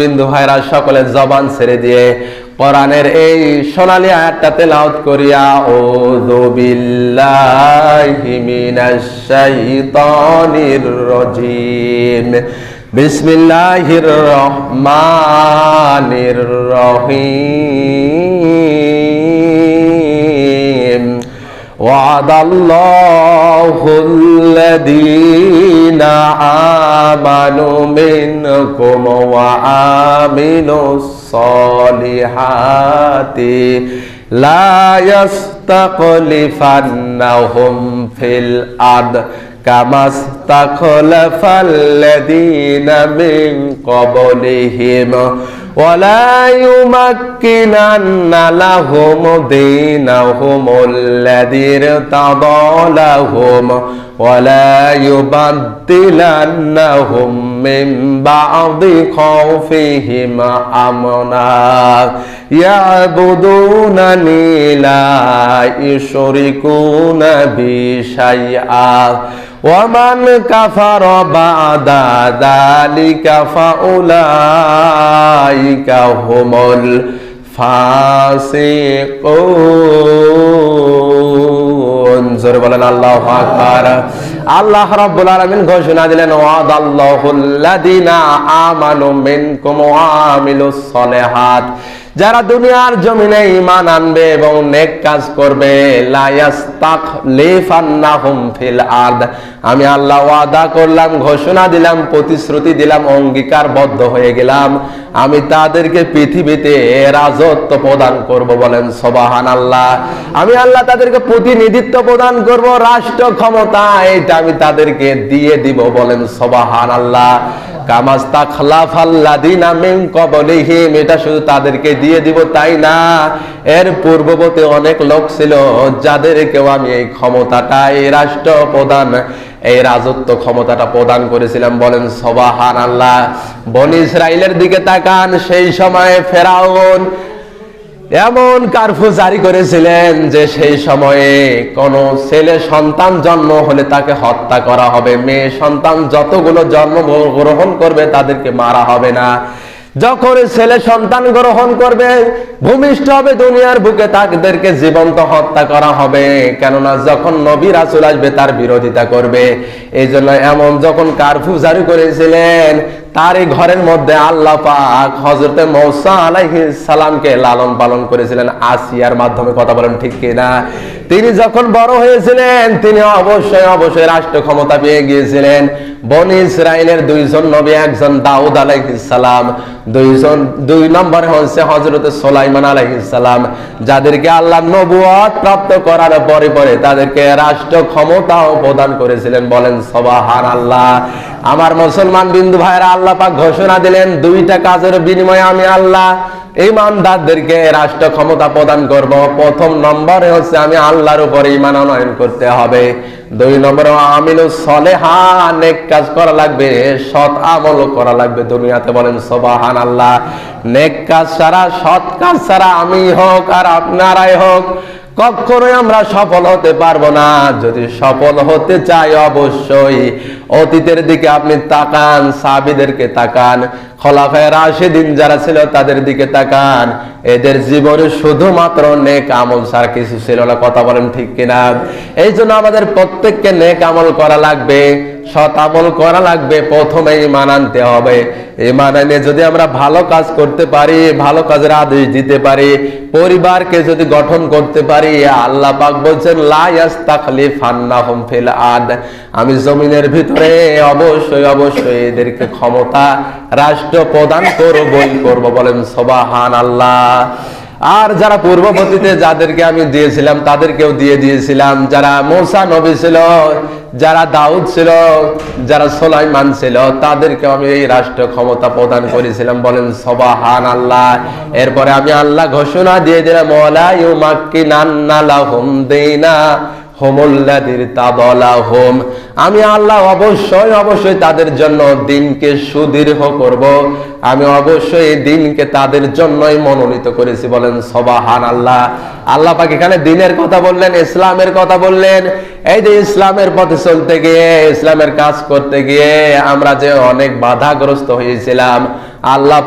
বিন্দু ভাইরা সকলে জবান ছেড়ে দিয়ে কোরআনের এই সোনালী আয়াতটা তেলাওয়াত করিয়া ও বিল্লাহি মিনাশ শাইতানির রাজিম। বিসমিল্লাহির রহমানির রহিম। وعد الله الذين آمنوا منكم وعملوا الصالحات لا يستخلفنهم في الأرض كما استخلف الذين من قبلهم ولا يمكنن لهم دينهم الذي ارتضى لهم ولا يبدلنهم من بعد خوفهم امنا يعبدونني لا يشركون بي شيئا ومن كفر بعد ذلك فأولئك উলাইকা হুমুল ফাসিকুন। জোরে বলেন আল্লাহু আকবার। আল্লাহ রাব্বুল আলামিন ঘোষণা দিলেন ওয়াদাল্লাহুল্লাযিনা আমানু যারা দুনিয়ার জমিনে ঈমান আনবে এবং নেক কাজ করবে আমি আল্লাহ ওয়াদা করলাম, ঘোষণা দিলাম, প্রতিশ্রুতি দিলাম, অঙ্গীকারবদ্ধ হয়ে গেলাম। আমি তাদেরকে পৃথিবীতে রাজত্ব প্রদান করব বলেন সবাহান আল্লাহ আমি আল্লাহ তাদেরকে প্রতিনিধিত্ব প্রদান করব, রাষ্ট্র ক্ষমতা এটা আমি তাদেরকে দিয়ে দিব বলেন সবাহান আল্লাহ কামাস্তা খালাফ আল্লাদিনা মিন কবলিহিম এটা শুধু তাদেরকে দিয়ে দিব, তাই না? এর পূর্ববর্তী অনেক লোক ছিল, যাদেরকেও আমি এই ক্ষমতাটা, এই রাষ্ট্র প্রদান, এই রাজত্ব ক্ষমতাটা প্রদান করেছিলাম। বলেন সবাহান আল্লাহ বন ইসরায়েলের দিকে তাকান, সেই সময়ে ফেরাউন এমন কারফু জারি করেছিলেন যে সেই সময়ে কোন ছেলে সন্তান জন্ম হলে তাকে হত্যা করা হবে। মেয়ে সন্তান যতগুলো জন্ম গ্রহণ করবে তাদেরকে মারা হবে না। যখন ছেলে সন্তান গ্রহণ করবে, ভূমিষ্ঠ হবে, দুনিয়ার বুকে তাদেরকে জীবন্ত হত্যা করা হবে। কেননা যখন নবী রাসুল আসবে, তার বিরোধিতা করবে। এই জন্য এমন যখন কারফু জারি করেছিলেন তার এই ঘরের মধ্যে আল্লাহ পাক হজরতে মৌসা আলাইহিস সালামকে লালন পালন করেছিলেন আসিয়ার মাধ্যমে, কথা বলেন ঠিক কিনা? তিনি যখন বড় হয়েছিলেন, তিনি অবশ্যই অবশ্যই রাষ্ট্র ক্ষমতা পেয়ে গিয়েছিলেন। বনি ইসরায়েলের দুইজন নবী, একজন দাউদ আলাইহিস সালাম, দুইজন, দুই নম্বরে হচ্ছে হজরতে সোলাইমান আলাইহিস সালাম, যাদেরকে আল্লাহ নবুয়ত প্রাপ্ত করার পরে পরে তাদেরকে রাষ্ট্র ক্ষমতাও প্রদান করেছিলেন। বলেন সবাহান আল্লাহ আমার মুসলমান বিন্দু ভাইরা আল্লাহ পাক ঘোষণা দিলেন, দুইটা কাজের বিনিময়ে আমি আল্লাহ ইমানদারদেরকে রাষ্ট্র ক্ষমতা প্রদান করব। প্রথম নম্বরে হচ্ছে আমি আল্লাহর উপরে ইমান আনয়ন করতে হবে। দুই নম্বরে আমিলু সলেহা, নেক কাজ করা লাগবে, সৎ আমল করা লাগবে দুনিয়াতে বলেন সবাহান আল্লাহ নেক কাজ ছাড়া, সৎ কাজ ছাড়া আমি হোক আর আপনারাই হোক কখনোই আমরা সফল হতে পারব না। যদি সফল হতে চাই অবশ্যই, অতীতের দিকে আপনি তাকান, সাবিদেরকে তাকান, খলাফায় রাশেদিন যারা ছিল তাদের দিকে তাকান। এদের জীবনে শুধুমাত্র নেক আমল ছাড়া কিছু ছিল না। কথা বলেন ঠিক কিনা? এই জন্য আমাদের প্রত্যেককে নেক আমল করা লাগবে। সৎ আমল করা লাগবে, প্রথমে ইমান আনতে হবে। ইমান এনে যদি আমরা ভালো কাজ করতে পারি, ভালো কাজের আদেশ দিতে পারি, পরিবারকে যদি গঠন করতে পারি, আল্লাহ পাক বলছেন ফিল আদ আমি জমিনের ভিতরে অবশ্যই অবশ্যই এদেরকে ক্ষমতা রাষ্ট্র প্রদান করবই করব বলেন সবাহান আল্লাহ আর যারা পূর্ববর্তীতে যাদেরকে আমি দিয়েছিলাম, তাদেরকেও দিয়ে দিয়েছিলাম। যারা মোসা নবী ছিল, যারা দাউদ ছিল, যারা সোলাইমান ছিল, তাদেরকেও আমি এই রাষ্ট্র ক্ষমতা প্রদান করেছিলাম। বলেন সবাহান আল্লাহ এরপরে আমি আল্লাহ ঘোষণা দিয়ে দিলাম হোমুল্লাদির তাবলা হোম আমি আল্লাহ অবশ্যই অবশ্যই তাদের জন্য দিনকে সুদীর্ঘ করব। আমি অবশ্যই দিনকে তাদের জন্যই মনোনীত করেছি বলেন সবাহান আল্লাহ আল্লাহ পাক এখানে দিনের কথা বললেন, ইসলামের কথা বললেন। এই যে ইসলামের পথে চলতে গিয়ে, ইসলামের কাজ করতে গিয়ে আমরা যে অনেক বাধাগ্রস্ত হয়েছিলাম, আল্লাহ